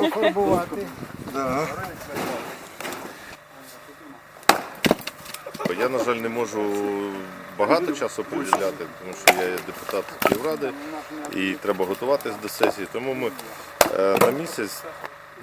будете фарбувати. Да. Я, на жаль, не можу багато часу приділяти, тому що я є депутат Київради і треба готуватись до сесії. Тому ми е, на місяць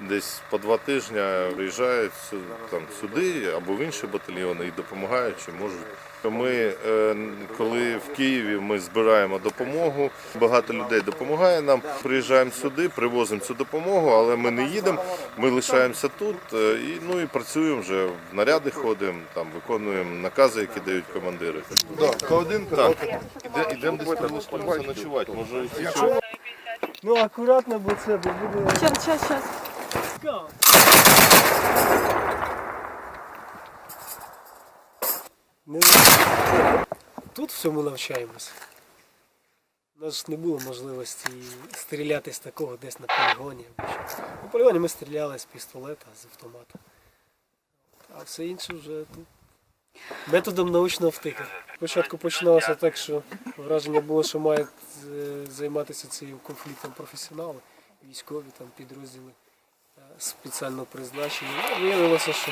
десь по два тижні приїжджають сю- там, сюди або в інші батальйони і допомагають, чи можуть. Ми, е, коли в Києві ми збираємо допомогу, багато людей допомагає нам. Приїжджаємо сюди, привозимо цю допомогу, але ми не їдемо. Ми лишаємося тут е, і ну і працюємо вже в наряди ходимо, там виконуємо накази, які дають командири. Так, один так. Іде, ідемо десь прилаштуємося ночувати. Може, якщо Ну акуратно, бо це буде Щас, щас, щас. Цікаво. Не. Тут всьому навчаємось. У нас ж не було можливості стріляти з такого десь на полігоні. На полігоні ми стріляли з пістолета, з автомата. А все інше вже тут. Методом научного втика. Спочатку починалося так, що враження було, що мають е, займатися цим конфліктом професіонали, військові там підрозділи спеціального призначення. Ну, виявилося, що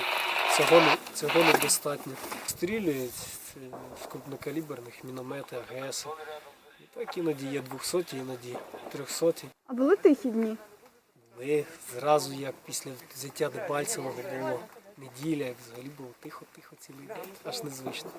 цього, цього недостатньо. Стрілюють з крупнокаліберних міномети, АГС. Так іноді є 200, іноді 300. А були тихі дні? Ми зразу, як після взяття Дебальцевого було неділя, як взагалі було тихо-тихо цілий день, аж незвично.